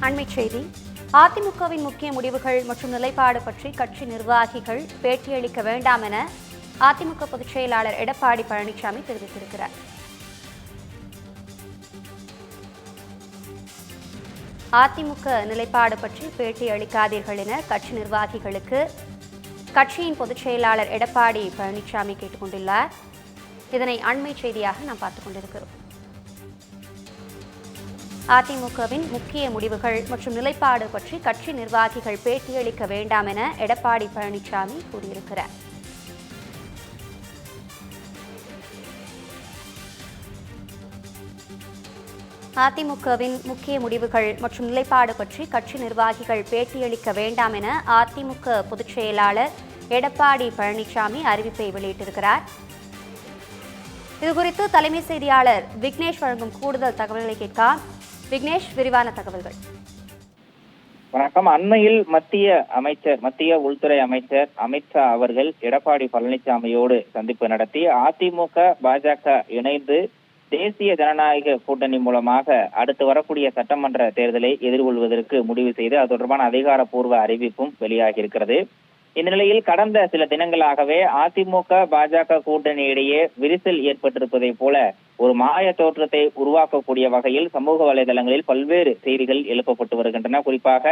அண்மைச் செய்தி. அதிமுகவின் முக்கிய முடிவுகள் மற்றும் நிலைப்பாடு பற்றி கட்சி நிர்வாகிகள் பேட்டியளிக்க வேண்டாம் என அதிமுக பொதுச் செயலாளர் எடப்பாடி பழனிசாமி தெரிவித்திருக்கிறார். அதிமுக நிலைப்பாடு பற்றி பேட்டி அளிக்காதீர்கள் என கட்சி நிர்வாகிகளுக்கு கட்சியின் பொதுச் செயலாளர் எடப்பாடி பழனிசாமி கேட்டுக்கொண்டுள்ளார் இதனை அண்மை செய்தியாக நாம் பார்த்துக் கொண்டிருக்கிறோம். அதிமுகவின் முக்கிய முடிவுகள் மற்றும் நிலைப்பாடு பற்றி கட்சி நிர்வாகிகள் பேட்டியளிக்க வேண்டாம் என எடப்பாடி பழனிசாமி கூறியிருக்கிறார். அதிமுகவின் முக்கிய முடிவுகள் மற்றும் நிலைப்பாடு பற்றி கட்சி நிர்வாகிகள் பேட்டியளிக்க வேண்டாம் என அதிமுக பொதுச் செயலாளர் எடப்பாடி பழனிசாமி அறிவிப்பை வெளியிட்டிருக்கிறார். இதுகுறித்து தலைமை செய்தியாளர் விக்னேஷ் வழங்கும் கூடுதல் தகவல்களை கேட்கலாம். விக்னேஷ் விரிவான தகவல்கள். வணக்கம். அண்மையில் மத்திய அமைச்சர் மத்திய உள்துறை அமைச்சர் அமித்ஷா அவர்கள் எடப்பாடி பழனிசாமியோடு சந்திப்பு நடத்தி அதிமுக பாஜக இணைந்து தேசிய ஜனநாயக கூட்டணி மூலமாக அடுத்து வரக்கூடிய சட்டமன்ற தேர்தலை எதிர்கொள்வதற்கு முடிவு செய்து அது தொடர்பான அதிகாரப்பூர்வ அறிவிப்பும் வெளியாகியிருக்கிறது. இந்த நிலையில் கடந்த சில தினங்களாகவே அதிமுக பாஜக கூட்டணி இடையே விரிசல் ஏற்பட்டிருப்பதை போல ஒரு மாய தோற்றத்தை உருவாக்கக்கூடிய வகையில் சமூக வலைதளங்களில் பல்வேறு செய்திகள் எழுப்பப்பட்டு வருகின்றன. குறிப்பாக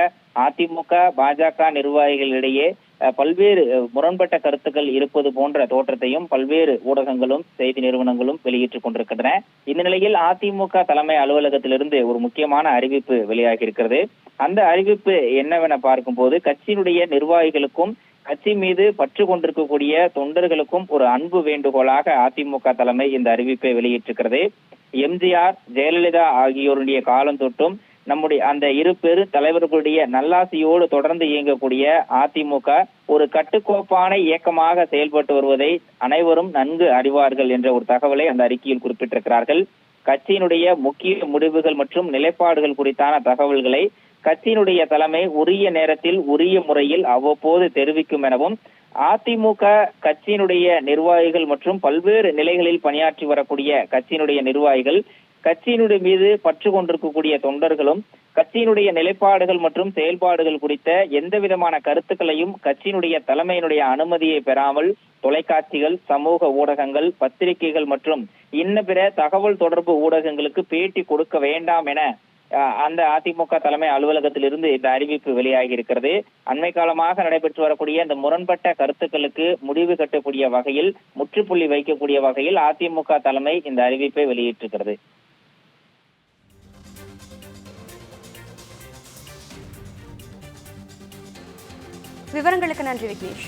அதிமுக பாஜக நிர்வாகிகளிடையே பல்வேறு முரண்பட்ட கருத்துக்கள் இருப்பது போன்ற தோற்றத்தையும் பல்வேறு ஊடகங்களும் செய்தி நிறுவனங்களும் வெளியிட்டுக் கொண்டிருக்கின்றன. இந்த நிலையில் அதிமுக தலைமை அலுவலகத்திலிருந்து ஒரு முக்கியமான அறிவிப்பு வெளியாகி இருக்கிறது அந்த அறிவிப்பு என்னவென பார்க்கும்போது கட்சியினுடைய நிர்வாகிகளுக்கும் கட்சி மீது பற்று கொண்டிருக்கக்கூடிய தொண்டர்களுக்கும் ஒரு அன்பு வேண்டுகோளாக அதிமுக தலைமை இந்த அறிவிப்பை வெளியிட்டிருக்கிறது. எம்ஜிஆர் ஜெயலலிதா ஆகியோருடைய காலம் தொட்டும் நம்முடைய அந்த இரு பெரு தலைவர்களுடைய நல்லாசியோடு தொடர்ந்து இயங்கக்கூடிய அதிமுக ஒரு கட்டுக்கோப்பான இயக்கமாக செயல்பட்டு வருவதை அனைவரும் நன்கு அறிவார்கள் என்ற ஒரு தகவலை அந்த அறிக்கையில் குறிப்பிட்டிருக்கிறார்கள். கட்சியினுடைய முக்கிய முடிவுகள் மற்றும் நிலைப்பாடுகள் குறித்தான தகவல்களை கட்சியினுடைய தலைமை உரிய நேரத்தில் உரிய முறையில் அவ்வப்போது தெரிவிக்கும் எனவும் அதிமுக கட்சியினுடைய நிர்வாகிகள் மற்றும் பல்வேறு நிலைகளில் பணியாற்றி வரக்கூடிய கட்சியினுடைய நிர்வாகிகள் கட்சியினுடைய மீது பற்று கொண்டிருக்கக்கூடிய தொண்டர்களும் கட்சியினுடைய நிலைப்பாடுகள் மற்றும் செயல்பாடுகள் குறித்த எந்த விதமான கருத்துக்களையும் கட்சியினுடைய தலைமையினுடைய அனுமதியை பெறாமல் தொலைக்காட்சிகள் சமூக ஊடகங்கள் பத்திரிகைகள் மற்றும் இன்ன பிற தகவல் தொடர்பு ஊடகங்களுக்கு பேட்டி கொடுக்க வேண்டாம் என அந்த அதிமுக தலைமை அலுவலகத்திலிருந்து இந்த அறிவிப்பு வெளியாகி இருக்கிறது அண்மை காலமாக நடைபெற்று வரக்கூடிய இந்த முரண்பட்ட கருத்துக்களுக்கு முடிவு கட்டக்கூடிய வகையில் முற்றுப்புள்ளி வைக்கக்கூடிய வகையில் அதிமுக தலைமை இந்த அறிவிப்பை வெளியிட்டிருக்கிறது. விவரங்களுக்கு நன்றி விக்னேஷ்.